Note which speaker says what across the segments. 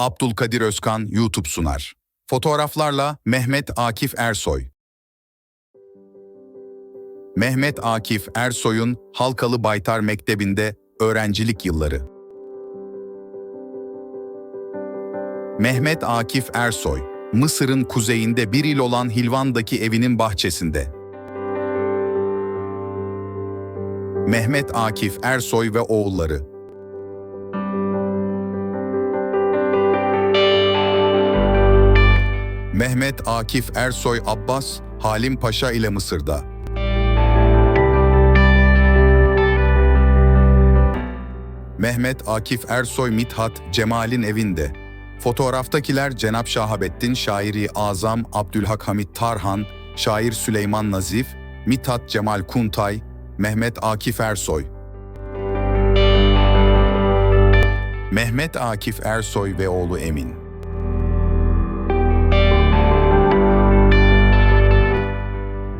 Speaker 1: Abdülkadir Özkan YouTube sunar. Fotoğraflarla Mehmet Akif Ersoy. Mehmet Akif Ersoy'un Halkalı Baytar Mektebi'nde öğrencilik yılları. Mehmet Akif Ersoy, Mısır'ın kuzeyinde bir il olan Hilvan'daki evinin bahçesinde. Mehmet Akif Ersoy ve oğulları. Mehmet Akif Ersoy Abbas, Halim Paşa ile Mısır'da. Mehmet Akif Ersoy Mithat Cemal'in evinde. Fotoğraftakiler Cenap Şahabettin Şairi Azam Abdülhak Hamit Tarhan, Şair Süleyman Nazif, Mithat Cemal Kuntay, Mehmet Akif Ersoy. Mehmet Akif Ersoy ve oğlu Emin.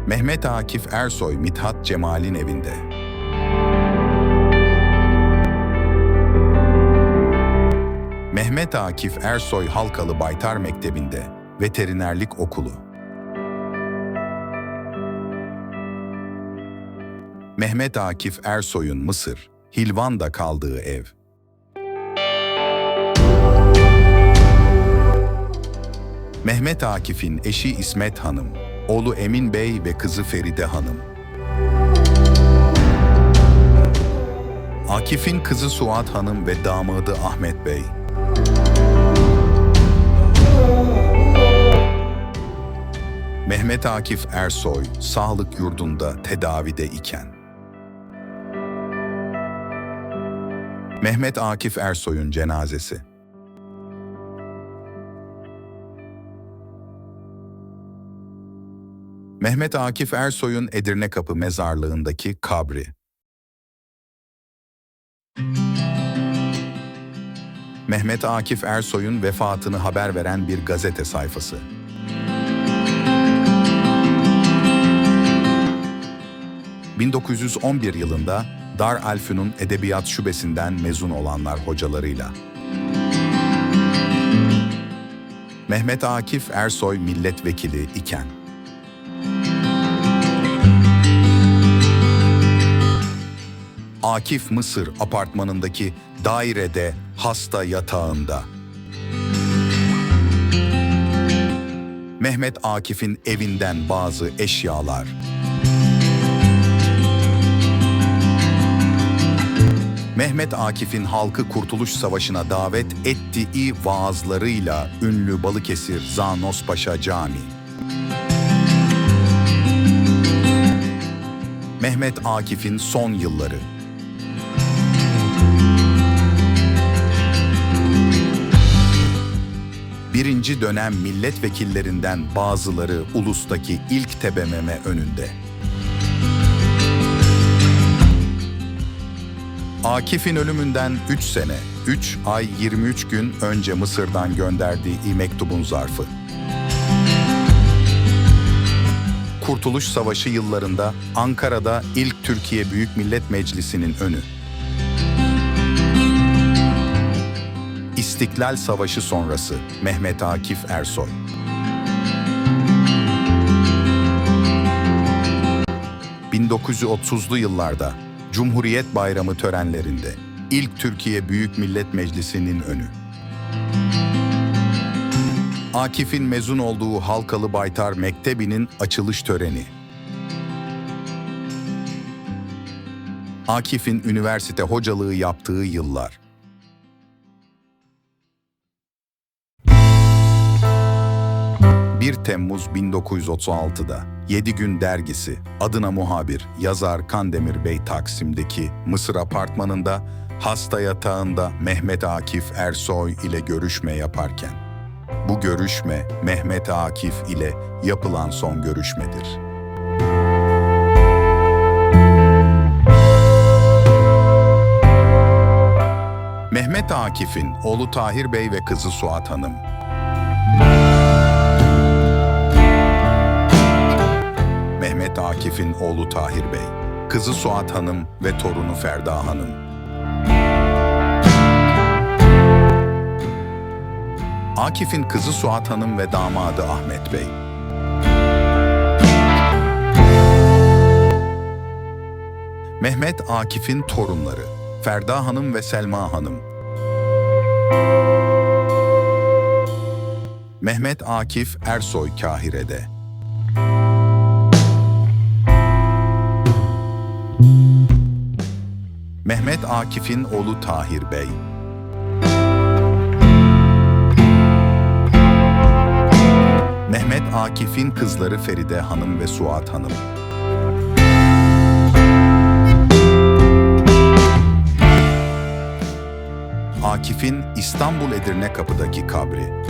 Speaker 1: Mehmet Akif Ersoy Mithat Cemal'in evinde. Mehmet Akif Ersoy Halkalı Baytar Mektebi'nde Veterinerlik Okulu. Mehmet Akif Ersoy'un Mısır, Hilvan'da kaldığı ev. Mehmet Akif'in eşi İsmet Hanım, oğlu Emin Bey ve kızı Feride Hanım. Akif'in kızı Suat Hanım ve damadı Ahmet Bey. Mehmet Akif Ersoy sağlık yurdunda tedavide iken. Mehmet Akif Ersoy'un cenazesi. Mehmet Akif Ersoy'un Edirne Kapı mezarlığındaki kabri. Mehmet Akif Ersoy'un vefatını haber veren bir gazete sayfası. ...1911 yılında Dar Alfünun Edebiyat Şubesi'nden mezun olanlar hocalarıyla. Mehmet Akif Ersoy milletvekili iken. Akif Mısır apartmanındaki dairede hasta yatağında. Mehmet Akif'in evinden bazı eşyalar. Mehmet Akif'in halkı Kurtuluş Savaşı'na davet ettiği vaazlarıyla ünlü Balıkesir Zanos Paşa Camii. Mehmet Akif'in son yılları. Birinci dönem milletvekillerinden bazıları ulustaki ilk tebememe önünde. Akif'in ölümünden 3 sene, 3 ay 23 gün önce Mısır'dan gönderdiği mektubun zarfı. Kurtuluş Savaşı yıllarında Ankara'da ilk Türkiye Büyük Millet Meclisi'nin önü. İstiklal Savaşı sonrası Mehmet Akif Ersoy. ...1930'lu yıllarda Cumhuriyet Bayramı törenlerinde ilk Türkiye Büyük Millet Meclisi'nin önü. Akif'in mezun olduğu Halkalı Baytar Mektebi'nin açılış töreni. Akif'in üniversite hocalığı yaptığı yıllar. ...1 Temmuz 1936'da 7 Gün Dergisi adına muhabir yazar Kandemir Bey Taksim'deki Mısır apartmanında hasta yatağında Mehmet Akif Ersoy ile görüşme yaparken bu görüşme Mehmet Akif ile yapılan son görüşmedir. Mehmet Akif'in oğlu Tahir Bey ve kızı Suat Hanım. Akif'in oğlu Tahir Bey, kızı Suat Hanım ve torunu Ferda Hanım. Akif'in kızı Suat Hanım ve damadı Ahmet Bey. Mehmet Akif'in torunları Ferda Hanım ve Selma Hanım. Mehmet Akif Ersoy Kahire'de. Mehmet Akif'in oğlu Tahir Bey. Mehmet Akif'in kızları Feride Hanım ve Suat Hanım. Akif'in İstanbul Edirne Kapı'daki kabri.